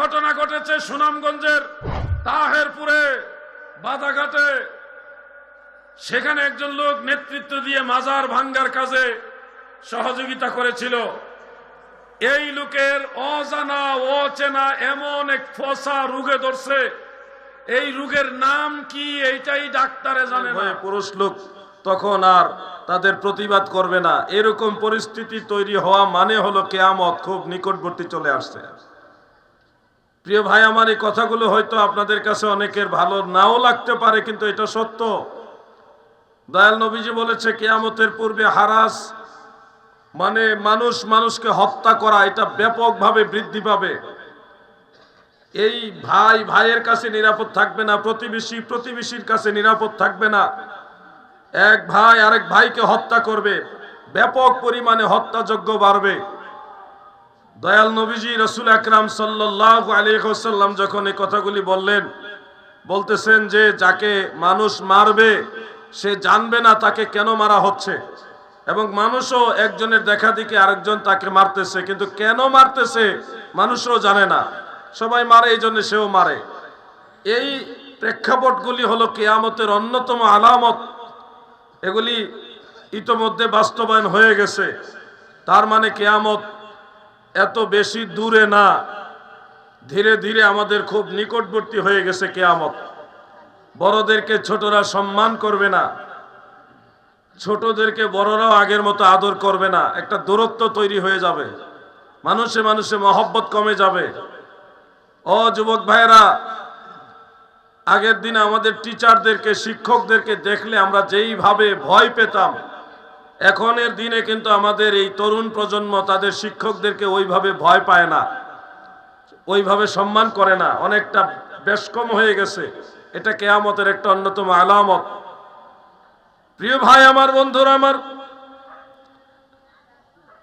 ঘটনা ঘটেছে সুনামগঞ্জের তাহেরপুরে, বাদাঘাটে। সেখানে একজন লোক নেতৃত্ব দিয়ে মাজার ভাঙ্গার কাজে সহযোগিতা করেছিল। এই লোকের অজানা, অচেনা এমন এক ফসা রোগে ধরছে। এই রোগের নাম কি এইটাই ডাক্তারে জানে না। পুরুষ লোক তখন আর তাদের প্রতিবাদ করবে না। এরকম পরিস্থিতি তৈরি হওয়া মানে হলো কেয়ামত খুব নিকটবর্তী চলে আসছে। প্রিয় ভাই, আমার এই কথাগুলো হয়তো আপনাদের কাছে অনেকের ভালো নাও লাগতে পারে, কিন্তু এটা সত্য। দয়াল নবীজি বলেছে, কেয়ামতের পূর্বে হারাস মানে মানুষ মানুষকে হত্যা করা, এটা ব্যাপকভাবে বৃদ্ধি পাবে। এই ভাই ভাইয়ের কাছে নিরাপদ থাকবে না, প্রতিবেশী প্রতিবেশীর কাছে নিরাপদ থাকবে না। এক ভাই আরেক ভাইকে হত্যা করবে, ব্যাপক পরিমাণে হত্যাযজ্ঞ বাড়বে। দয়াল নবীজি রসুল আকরাম সাল্লাহ আলিহাসাল্লাম যখন এই কথাগুলি বললেন, বলতেছেন যে যাকে মানুষ মারবে, সে জানবে না তাকে কেন মারা হচ্ছে। এবং মানুষও একজনের দেখা দিকে আরেকজন তাকে মারতেছে, কিন্তু কেন মারতেছে মানুষও জানে না। সবাই মারে এই জন্য সেও মারে। এই প্রেক্ষাপটগুলি হলো কেয়ামতের অন্যতম আলামত। এগুলি ইতোমধ্যে বাস্তবায়ন হয়ে গেছে। তার মানে কেয়ামত এত বেশি দূরে না। ধীরে ধীরে আমাদের খুব নিকটবর্তী হয়ে গেছে কেয়ামত। বড়দেরকে ছোটরা সম্মান করবে না। ছোটদেরকে বড়রাও আগের মতো আদর করবে না। একটা দূরত্ব তৈরি হয়ে যাবে। মানুষে মানুষে মহব্বত কমে যাবে। ও যুবক ভাইরা আগের দিন আমাদের টিচারদেরকে শিক্ষকদেরকে দেখলে আমরা যেইভাবে ভয় পেতাম এখনের দিনে কিন্তু আমাদের এই তরুণ প্রজন্ম তাদের শিক্ষকদেরকে ওইভাবে ভয় পায় না, ওইভাবে সম্মান করে না, অনেকটা বেশ কম হয়ে গেছে। এটা কেয়ামতের একটা অন্যতম আলামত। প্রিয় ভাই, আমার বন্ধুরা, আমার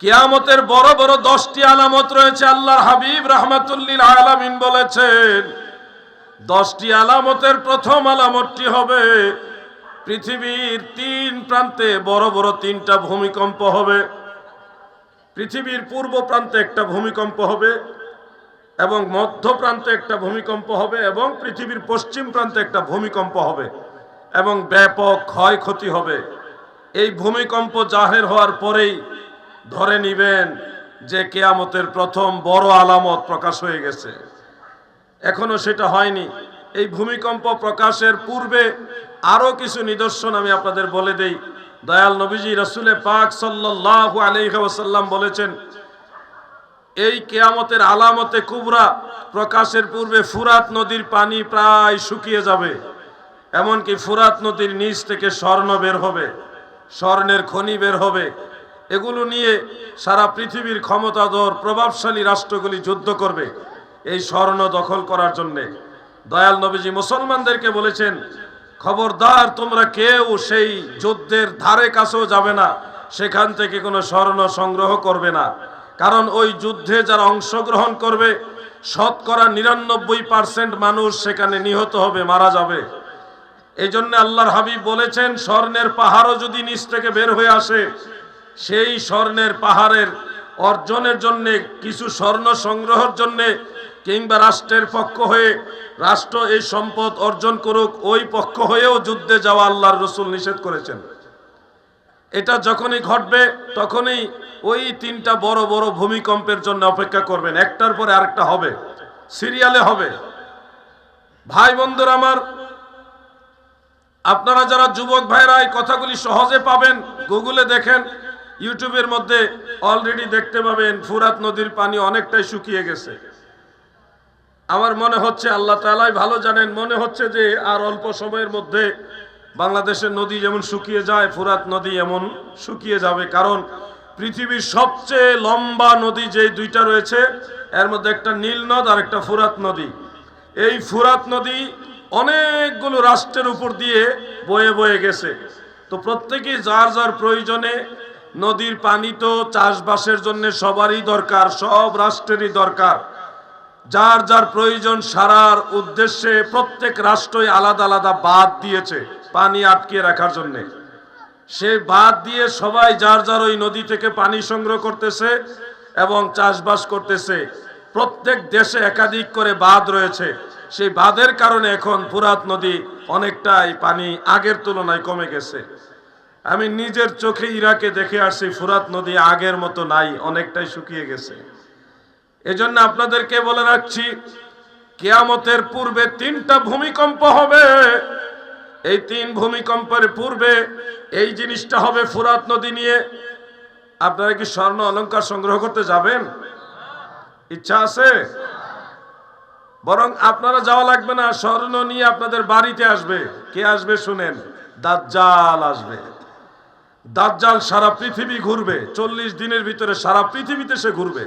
কেয়ামতের বড় বড় দশটি আলামত রয়েছে। আল্লাহর হাবিব রহমাতুল্লিল আলামিন বলেছেন, দশটি আলামতের প্রথম আলামতটি হবে পৃথিবীর তিন প্রান্তে বড় বড় তিনটা ভূমিকম্প হবে। পৃথিবীর পূর্ব প্রান্তে একটা ভূমিকম্প হবে এবং মধ্য প্রান্তে একটা ভূমিকম্প হবে এবং পৃথিবীর পশ্চিম প্রান্তে একটা ভূমিকম্প হবে এবং ব্যাপক ক্ষয়ক্ষতি হবে। এই ভূমিকম্প জাহের হওয়ার পরেই ধরে নিবেন যে কেয়ামতের প্রথম বড় আলামত প্রকাশ হয়ে গেছে। এখনও সেটা হয়নি। এই ভূমিকম্প প্রকাশের পূর্বে আরও কিছু নিদর্শন আমি আপনাদের বলে দেই। দয়াল নবীজি রসুলে পাক সাল্লাহ আলহাসাল্লাম বলেছেন, এই কেয়ামতের আলামতে কুবরা প্রকাশের পূর্বে ফুরাত নদীর পানি প্রায় শুকিয়ে যাবে, এমনকি ফুরাত নদীর নিচ থেকে স্বর্ণ বের হবে, স্বর্ণের খনি বের হবে। এগুলো নিয়ে সারা পৃথিবীর ক্ষমতাধর প্রভাবশালী রাষ্ট্রগুলি যুদ্ধ করবে এই স্বর্ণ দখল করার জন্যে। দয়াল নবীজি মুসলমানদেরকে বলেছেন খবরদার, তোমরা কেউ সেই যুদ্ধের ধারে কাছেও যাবে না, সেখান থেকে কোনো স্বর্ণ সংগ্রহ করবে না। কারণ ওই যুদ্ধে যারা অংশগ্রহণ করবে, শতকরা নিরানব্বই পার্সেন্ট মানুষ সেখানে নিহত হবে, মারা যাবে। এই জন্য আল্লাহর হাবিব বলেছেন, স্বর্ণের পাহাড়ও যদি নিচ থেকে বের হয়ে আসে, সেই স্বর্ণের পাহাড়ের অর্জনের জন্যে, কিছু স্বর্ণ সংগ্রহের জন্য কিংবা রাষ্ট্রের পক্ষ হয়ে রাষ্ট্র এই সম্পদ অর্জন করুক, ওই পক্ষ হয়েও যুদ্ধে যাওয়া আল্লাহর রসুল নিষেধ করেছেন। এটা যখনই ঘটবে, তখনই ওই তিনটা বড় বড় ভূমিকম্পের জন্য অপেক্ষা করবেন। একটার পরে আরেকটা হবে, সিরিয়ালে হবে। ভাই বন্ধুরা আমার, আপনারা যারা যুবক ভাইরা এই কথাগুলি সহজে পাবেন, গুগলে দেখেন, ইউটিউবের মধ্যে অলরেডি দেখতে পাবেন, ফুরাত নদীর পানি অনেকটাই শুকিয়ে গেছে। আমার মনে হচ্ছে আল্লাহ তালাই ভালো জানেন। মনে হচ্ছে যে আর অল্প সময়ের মধ্যে বাংলাদেশের নদী যেমন শুকিয়ে যায়, ফুরাত নদী এমন শুকিয়ে যাবে। কারণ পৃথিবীর সবচেয়ে লম্বা নদী যেই দুইটা রয়েছে, এর মধ্যে একটা নীল নদ আর একটা ফুরাত নদী। এই ফুরাত নদী অনেকগুলো রাষ্ট্রের উপর দিয়ে বয়ে বয়ে গেছে। তো প্রত্যেকেই যার যার প্রয়োজনে নদীর পানি তো চাষবাসের জন্য সবারই দরকার, সব রাষ্ট্রেরই দরকার। যার যার প্রয়োজন সারার উদ্দেশ্যে প্রত্যেক রাষ্ট্রই আলাদা আলাদা বাদ দিয়েছে, পানি আটকে রাখার জন্য। সে বাদ দিয়ে সবাই যার যার ওই নদী থেকে পানি সংগ্রহ করতেছে এবং চাষবাস করতেছে। প্রত্যেক দেশে একাধিক করে বাঁধ রয়েছে। সেই বাঁধের কারণে এখন ফুরাত নদী অনেকটাই পানি আগের তুলনায় কমে গেছে। আমি নিজের চোখে ইরাকে দেখে আসছি ফুরাত নদী আগের মতো নাই, অনেকটাই শুকিয়ে গেছে। এজন্য আপনাদেরকে বলে রাখছি, কেয়ামতের পূর্বে তিনটা ভূমিকম্প হবে। এই তিন ভূমিকম্পের পূর্বে এই জিনিসটা হবে ফুরাত নদী নিয়ে। আপনারা কি স্বর্ণ অলঙ্কার সংগ্রহ করতে যাবেন? ইচ্ছা আছে? বরং আপনারা যাওয়া লাগবে না, স্বর্ণ নিয়ে আপনাদের বাড়িতে আসবে। কে আসবে শুনেন? দাজ্জাল আসবে। দাজ্জাল সারা পৃথিবী ঘুরবে। চল্লিশ দিনের ভিতরে সারা পৃথিবীতে সে ঘুরবে।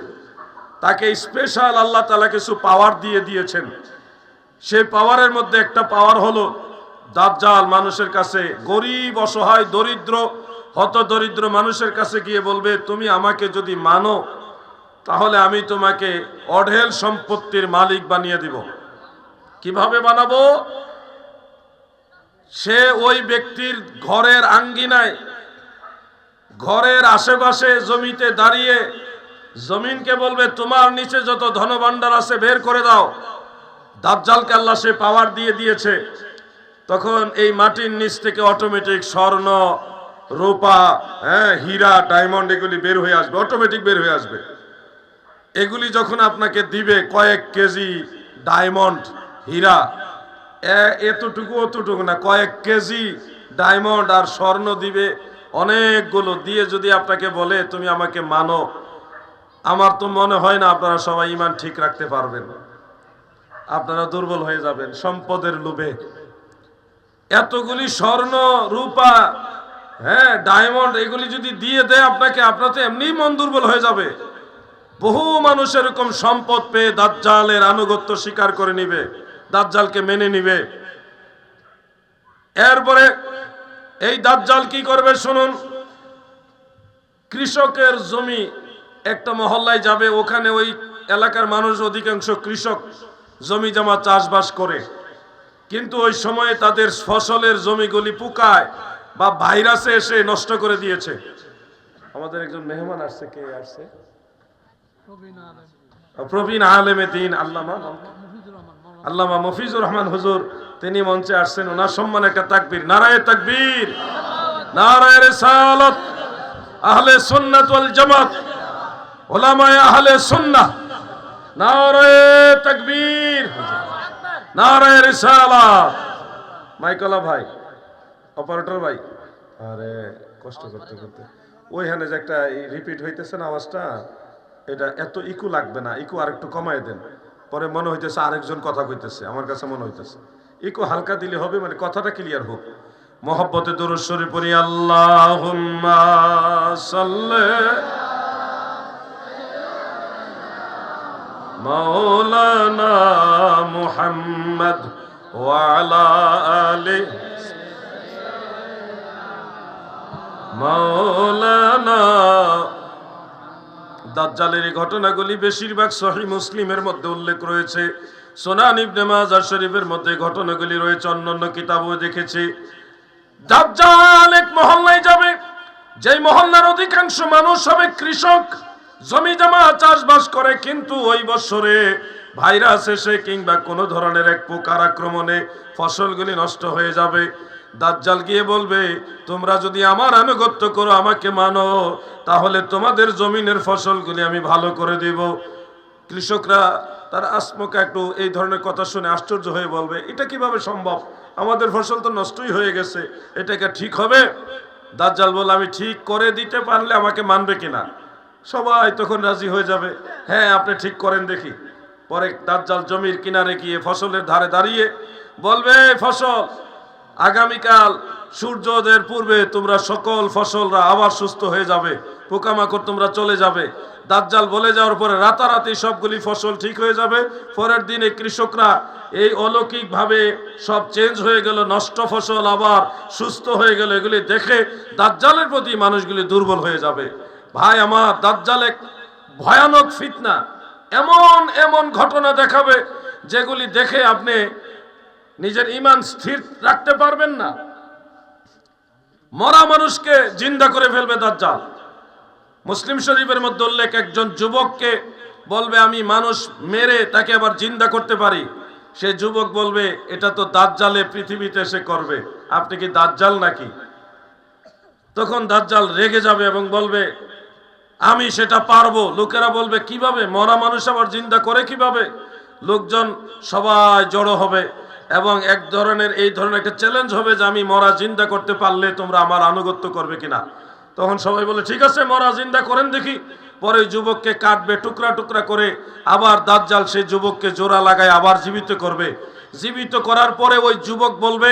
তাকে স্পেশাল আল্লাহ তালা কিছু পাওয়ার দিয়ে দিয়েছেন। সেই পাওয়ারের মধ্যে একটা পাওয়ার হলো দাজ্জাল, মানুষের কাছে গরিব, অসহায়, দরিদ্র হত দরিদ্র মানুষের কাছে গিয়ে বলবে, তুমি আমাকে যদি মানো, তাহলে আমি তোমাকে অঢেল সম্পত্তির মালিক বানিয়ে দিব। কীভাবে বানাবো? সে ওই ব্যক্তির ঘরের আঙ্গিনায়, ঘরের আশেপাশে জমিতে দাঁড়িয়ে জমিনকে বলবে, তোমার নিচে যত ধনভাণ্ডার আছে, বের করে দাও। দাজ্জালকে আল্লাহ সে পাওয়ার দিয়ে দিয়েছে। তখন এই মাটির নিচ থেকে অটোমেটিক স্বর্ণ, রূপা হ্যাঁ হীরা ডায়মন্ড এগুলি বের হয়ে আসবে অটোমেটিক বের হয়ে আসবে। এগুলি যখন আপনাকে দিবে, কয়েক কেজি ডায়মন্ড হীরা এতটুকু অতটুকু না, কয়েক কেজি ডায়মন্ড আর স্বর্ণ দিবে, অনেকগুলো দিয়ে যদি আপনাকে বলে, তুমি আমাকে মানো। আমার তো মনে হয় না আপনারা সবাই ইমান ঠিক রাখতে পারবেন। আপনারা দুর্বল হয়ে যাবেন, সম্পদের লোভে। এতগুলি স্বর্ণ, রূপা হ্যাঁ ডায়মন্ড এগুলি যদি দিয়ে দেয় আপনাকে, আপনার তো এমনি মন দুর্বল হয়ে যাবে। বহু মানুষ এরকম সম্পদ পেয়ে দাজ্জালের আনুগত্য স্বীকার করে নিবে, দাজ্জালকে মেনে নিবে। এরপরে এই দাজ্জাল কি করবে শুনুন, কৃষকের জমি একটা মহল্লায় যাবে, ওখানে ওই এলাকার মানুষ অধিকাংশ কৃষক জমি জমা চাষবাস করে। কিন্তু ওই সময়ে তাদের ফসলের জমিগুলি পুকায় বা ভাইরাসে এসে নষ্ট করে দিয়েছে। আমাদের একজন মেহমান আসছে, কে আসছে? প্রবীণ আলেমে দিন, আল্লামা আল্লামা মফিজুর রহমান হুজুর, তিনি মঞ্চে আসছেন, ওনার সম্মানে একটা তাকবীর, নারায় তাকবীর, নারায়ে রিসালাত, আহলে সুন্নাত জামাত। মাইকলা ভাই, অপারেটর ভাই। আরে, কষ্ট করতে করতে। যে একটা রিপিট হইতেছে না আওয়াজটা, এটা এত ইকু লাগবে না। দেন। পরে মনে হইতেছে আরেকজন কথা কইতেছে। আমার কাছে মনে হইতেছে। ইকু হালকা দিলে হবে মানে কথাটা ক্লিয়ার হোক। মহব্বতে দুরুশ্বরী পড়ি আল্লাহ مولانا محمد وعلى آله মাওলানা দাজ্জালের এই ঘটনাগুলি বেশিরভাগ সহি মুসলিমের মধ্যে উল্লেখ রয়েছে সোনান ইবনে মাজার শরীফের মধ্যে ঘটনাগুলি রয়েছে অন্যান্য কিতাবও দেখেছি দাজ্জাল এক মহল্লায় যাবে যেই মহল্লার অধিকাংশ মানুষ হবে কৃষক জমি জমা চাষবাস করে কিন্তু ওই বছরে ভাইরাস এসে কিংবা কোনো ধরনের এক পোকার আক্রমণে ফসলগুলি নষ্ট হয়ে যাবে। দাজ্জাল গিয়ে বলবে, তোমরা যদি আমার আনুগত্য করো, আমাকে মানো, তাহলে তোমাদের জমিনের ফসলগুলি আমি ভালো করে দেব। কৃষকরা তার আসমকা একটু এই ধরনের কথা শুনে আশ্চর্য হয়ে বলবে, এটা কীভাবে সম্ভব? আমাদের ফসল তো নষ্টই হয়ে গেছে এটাকে ঠিক হবে? দাজ্জাল বলে আমি ঠিক করে দিতে পারলে আমাকে মানবে কিনা? সবাই তখন রাজি হয়ে যাবে। হ্যাঁ আপনি ঠিক করেন দেখি। পরে দাজ্জাল জমির কিনারে গিয়ে ফসলের ধারে দাঁড়িয়ে বলবে, "এই ফসল, আগামীকাল সূর্যোদয়ের পূর্বে তোমরা সকল ফসলরা আবার সুস্থ হয়ে যাবে। পোকামাকড় তোমরা চলে যাবে। দাজ্জাল বলে যাওয়ার পরে রাতারাতি সবগুলি ফসল ঠিক হয়ে যাবে। পরের দিনে কৃষকরা এই অলৌকিকভাবে সব চেঞ্জ হয়ে গেল, নষ্ট ফসল আবার সুস্থ হয়ে গেল। এগুলি দেখে দাজ্জালের প্রতি মানুষগুলি দুর্বল হয়ে যাবে। ভাই, আমার দাজ্জাল এক ভয়ানক ফিতনা এমন এমন ঘটনা দেখাবে যেগুলি দেখে আপনি নিজের ইমান স্থির রাখতে পারবেন না। মরা মানুষকে জিন্দা করে ফেলবে দাজ্জাল। মুসলিম শরীফের মধ্যে উল্লেখ একজন যুবককে বলবে, আমি মানুষ মেরে তাকে আবার জিন্দা করতে পারি। সে যুবক বলবে, এটা তো দাজ্জালে পৃথিবীতে এসে করবে। আপনি কি দাজ্জাল নাকি? তখন দাজ্জাল রেগে যাবে এবং বলবে আমি সেটা পারব। লোকেরা বলবে, কীভাবে? মরা মানুষ আবার জিন্দা করে কীভাবে? লোকজন সবাই জড়ো হবে এবং এক ধরনের, এই ধরনের একটা চ্যালেঞ্জ হবে যে আমি মরা জিন্দা করতে পারলে তোমরা আমার আনুগত্য করবে কিনা। তখন সবাই বলে, ঠিক আছে, মরা জিন্দা করেন দেখি। পরে যুবককে কাটবে, টুকরা টুকরা করে আবার দাজ্জাল সেই যুবককে জোড়া লাগায় আবার জীবিত করবে। জীবিত করার পরে ওই যুবক বলবে